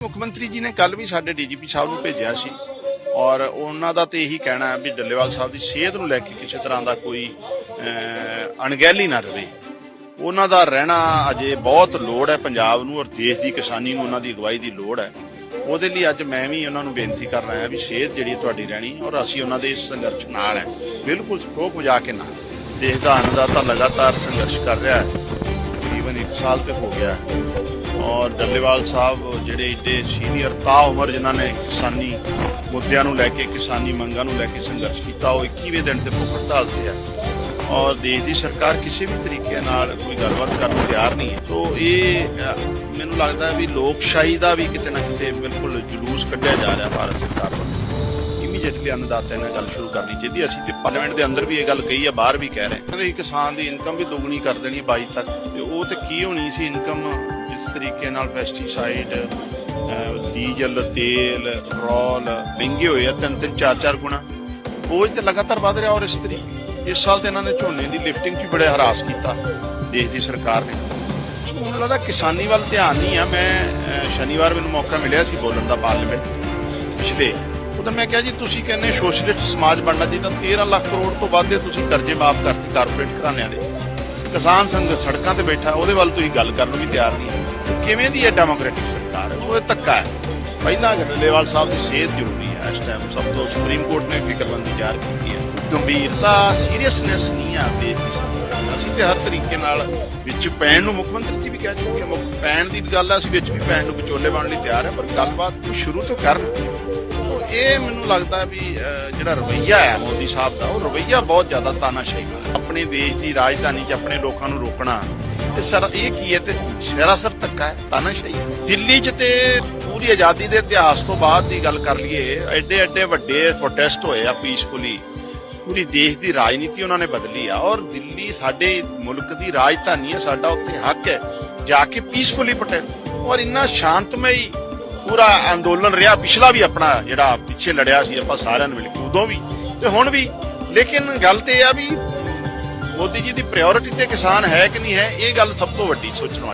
ਮੁੱਖ ਮੰਤਰੀ ਜੀ ਨੇ ਕੱਲ ਵੀ ਸਾਡੇ ਡੀਜੀਪੀ ਸਾਹਿਬ ਨੂੰ ਭੇਜਿਆ ਸੀ ਔਰ ਉਹਨਾਂ ਦਾ ਤੇ ਇਹੀ ਕਹਿਣਾ ਹੈ ਵੀ ਡੱਲੇਵਾਲ ਸਾਹਿਬ ਦੀ ਸਿਹਤ ਨੂੰ ਲੈ ਕੇ ਕਿਸੇ ਤਰ੍ਹਾਂ ਦਾ ਕੋਈ ਅਣਗਹਿਲੀ ਨਾ ਰਵੇ। ਉਹਨਾਂ ਦਾ ਰਹਿਣਾ ਅਜੇ ਬਹੁਤ ਲੋੜ ਹੈ ਪੰਜਾਬ ਨੂੰ ਔਰ ਦੇਸ਼ ਦੀ ਕਿਸਾਨੀ ਨੂੰ ਉਹਨਾਂ ਦੀ ਅਗਵਾਈ ਦੀ ਲੋੜ ਹੈ। ਉਹਦੇ ਲਈ ਅੱਜ ਮੈਂ ਵੀ ਉਹਨਾਂ ਨੂੰ ਬੇਨਤੀ ਕਰ ਰਿਹਾ ਵੀ ਸਿਹਤ ਜਿਹੜੀ ਤੁਹਾਡੀ ਰਹਿਣੀ ਔਰ ਅਸੀਂ ਉਹਨਾਂ ਦੇ ਇਸ ਸੰਘਰਸ਼ ਨਾਲ ਹੈ। ਬਿਲਕੁਲ ਖੋਖ ਵਜਾ ਕੇ ਨਾਲ ਦੇਸ਼ ਦਾ ਆਉਣ ਦਾ ਤਾਂ ਲਗਾਤਾਰ ਸੰਘਰਸ਼ ਕਰ ਰਿਹਾ ਹੈ। ਤਕਰੀਬਨ 1 ਸਾਲ ਤੇ ਹੋ ਗਿਆ ਔਰ ਡੱਲੇਵਾਲ ਸਾਹਿਬ ਜਿਹੜੇ ਇੱਡੇ ਸੀਨੀਅਰ, ਤਾ ਉਮਰ ਜਿਨ੍ਹਾਂ ਨੇ ਕਿਸਾਨੀ ਮੁੱਦਿਆਂ ਨੂੰ ਲੈ ਕੇ, ਕਿਸਾਨੀ ਮੰਗਾਂ ਨੂੰ ਲੈ ਕੇ ਸੰਘਰਸ਼ ਕੀਤਾ, ਉਹ 21ਵੇਂ ਦਿਨ ਤੇ ਭੁੱਖ ਹੜਤਾਲ ਤੇ ਹੈ। ਔਰ ਦੇਸ਼ ਦੀ ਸਰਕਾਰ ਕਿਸੇ ਵੀ ਤਰੀਕੇ ਨਾਲ ਕੋਈ ਗੱਲਬਾਤ ਕਰਨ ਨੂੰ ਤਿਆਰ ਨਹੀਂ ਹੈ। ਸੋ ਇਹ ਮੈਨੂੰ ਲੱਗਦਾ ਵੀ ਲੋਕਸ਼ਾਹੀ ਦਾ ਵੀ ਕਿਤੇ ਨਾ ਕਿਤੇ ਬਿਲਕੁਲ ਜਲੂਸ ਕੱਢਿਆ ਜਾ ਰਿਹਾ ਭਾਰਤ ਸਰਕਾਰ ਵੱਲੋਂ। ਇਮੀਡੀਏਟਲੀ ਅੰਨਦਾਤਾ ਨਾਲ ਗੱਲ ਸ਼ੁਰੂ ਕਰਨੀ ਚਾਹੀਦੀ ਅਸੀਂ ਤੇ ਪਾਰਲੀਮੈਂਟ ਦੇ ਅੰਦਰ ਵੀ ਇਹ ਗੱਲ ਕਹੀ ਹੈ, ਬਾਹਰ ਵੀ ਕਹਿ ਰਹੇ ਹਾਂ। ਕਹਿੰਦੇ ਕਿਸਾਨ ਦੀ ਇਨਕਮ ਵੀ ਦੁੱਗਣੀ ਕਰ ਦੇਣੀ 22 ਤੱਕ। ਤੇ ਉਹ ਤੇ ਕੀ ਹੋਣੀ ਸੀ ਇਨਕਮ ਜਿਸ ਤਰੀਕੇ ਨਾਲ ਪੈਸਟੀਸਾਈਡ ਡੀਜ਼ਲ, ਤੇਲ ਪੈਟਰੋਲ ਮਹਿੰਗੇ ਹੋਏ ਆ, ਤਿੰਨ ਤਿੰਨ, ਚਾਰ ਚਾਰ ਗੁਣਾ। ਬੋਝ ਤੇ ਲਗਾਤਾਰ ਵਧ ਰਿਹਾ ਔਰ ਇਸ ਤਰੀਕੇ ਇਸ ਸਾਲ ਤੇ ਇਹਨਾਂ ਨੇ ਝੋਨੇ ਦੀ ਲਿਫਟਿੰਗ 'ਚ ਵੀ ਬੜੇ ਹਰਾਸ ਕੀਤਾ ਦੇਸ਼ ਦੀ ਸਰਕਾਰ ਨੇ। ਮੈਨੂੰ ਲੱਗਦਾ ਕਿਸਾਨੀ ਵੱਲ ਧਿਆਨ ਨਹੀਂ ਆ। ਮੈਂ ਸ਼ਨੀਵਾਰ ਮੈਨੂੰ ਮੌਕਾ ਮਿਲਿਆ ਸੀ ਬੋਲਣ ਦਾ ਪਾਰਲੀਮੈਂਟ ਪਿਛਲੇ। ਉਦੋਂ ਮੈਂ ਕਿਹਾ ਜੀ, ਤੁਸੀਂ ਕਹਿੰਦੇ ਸੋਸ਼ਲਿਸਟ ਸਮਾਜ ਬਣਨਾ ਜੀ, ਤਾਂ 13 ਲੱਖ ਕਰੋੜ ਤੋਂ ਵੱਧ ਦੇ ਤੁਸੀਂ ਕਰਜ਼ੇ ਮਾਫ ਕਰਤੇ ਕਾਰਪੋਰੇਟ ਘਰਾਣਿਆਂ ਦੇ। ਕਿਸਾਨ ਸੰਘ ਸੜਕਾਂ ਤੇ ਬੈਠਾ, ਉਹਦੇ ਵੱਲ ਤੁਸੀਂ ਗੱਲ ਕਰਨ ਨੂੰ ਵੀ ਤਿਆਰ ਨਹੀਂ। ਕਿਵੇਂ ਦੀ ਹੈ ਡੈਮੋਕ੍ਰੈਟਿਕ ਸਰਕਾਰ? ਉਹ ਇਹ ਧੱਕਾ ਹੈ। ਪਹਿਲਾਂ ਡੱਲੇਵਾਲ ਸਾਹਿਬ ਦੀ ਸਿਹਤ ਜ਼ਰੂਰੀ ਹੈ, ਇਸ ਟਾਈਮ ਸਭ ਤੋਂ ਸੁਪਰੀਮ ਕੋਰਟ ਨੇ ਫਿਕਰਮੰਦੀ ਜ਼ਾਹਰ ਕੀਤੀ ਹੈ। ਗੰਭੀਰਤਾ ਸੀਰੀਅਸਨੈਸ ਨਹੀਂ ਆ ਦੇਸ਼ ਦੀ ਸਰਕਾਰ ਅਸੀਂ ਤੇ ਹਰ ਤਰੀਕੇ ਨਾਲ ਵਿੱਚ ਪੈਣ ਨੂੰ ਮੁੱਖ ਮੰਤਰੀ ਜੀ ਵੀ ਕਹਿ ਚੁੱਕੇ ਮੁੱਖ ਪੈਣ ਦੀ ਗੱਲ ਆ ਅਸੀਂ ਵਿੱਚ ਵੀ ਪੈਣ ਨੂੰ ਵਿਚੋਲੇ ਬਣਨ ਲਈ ਤਿਆਰ ਹੈ, ਪਰ ਗੱਲਬਾਤ ਸ਼ੁਰੂ ਤੋਂ ਕਰਨ। ਇਹ ਮੈਨੂੰ ਲੱਗਦਾ ਵੀ ਜਿਹੜਾ ਰਵਈਆ ਹੈ ਮੋਦੀ ਸਾਹਿਬ ਦਾ, ਉਹ ਰਵਈਆ ਬਹੁਤ ਜ਼ਿਆਦਾ ਤਾਨਾਸ਼ਾਹੀ ਵਾਲਾ ਆਪਣੇ ਦੇਸ਼ ਦੀ ਰਾਜਧਾਨੀ 'ਚ ਆਪਣੇ ਲੋਕਾਂ ਨੂੰ ਰੋਕਣਾ। ਤੇ ਸਰ, ਇਹ ਕੀ ਹੈ? ਤੇ ਸਰਾਸਰ ਧੱਕਾ ਹੈ, ਤਾਨਾਸ਼ਾਹੀ ਦਿੱਲੀ 'ਚ ਤੇ ਪੂਰੀ ਆਜ਼ਾਦੀ ਦੇ ਇਤਿਹਾਸ ਤੋਂ ਬਾਅਦ ਦੀ ਗੱਲ ਕਰ ਲਈਏ ਐਡੇ ਐਡੇ ਵੱਡੇ ਪ੍ਰੋਟੈਸਟ ਹੋਏ ਆ ਪੀਸਫੁਲੀ ਪੂਰੀ ਦੇਸ਼ ਦੀ ਰਾਜਨੀਤੀ ਉਹਨਾਂ ਨੇ ਬਦਲੀ ਆ। ਔਰ ਦਿੱਲੀ ਸਾਡੇ ਮੁਲਕ ਦੀ ਰਾਜਧਾਨੀ ਹੈ, ਸਾਡਾ ਉੱਥੇ ਹੱਕ ਹੈ, ਜਾ ਕੇ ਪੀਸਫੁਲੀ ਪ੍ਰੋਟੈਸਟ ਔਰ ਇੰਨਾ ਸ਼ਾਂਤਮਈ ਪੂਰਾ ਅੰਦੋਲਨ ਰਿਹਾ। ਪਿਛਲਾ ਵੀ ਆਪਣਾ ਜਿਹੜਾ ਪਿੱਛੇ ਲੜਿਆ ਸੀ, ਆਪਾਂ ਸਾਰਿਆਂ ਨੇ ਮਿਲ ਕੇ, ਉਦੋਂ ਵੀ ਤੇ ਹੁਣ ਵੀ। ਲੇਕਿਨ ਗੱਲ ਤੇ ਇਹ ਆ ਵੀ ਮੋਦੀ ਜੀ ਦੀ ਪ੍ਰਾਇੋਰਟੀ ਤੇ ਕਿਸਾਨ ਹੈ ਕਿ ਨਹੀਂ ਹੈ, ਇਹ ਗੱਲ ਸਭ ਤੋਂ ਵੱਡੀ ਸੋਚਣ ਵਾਲੀ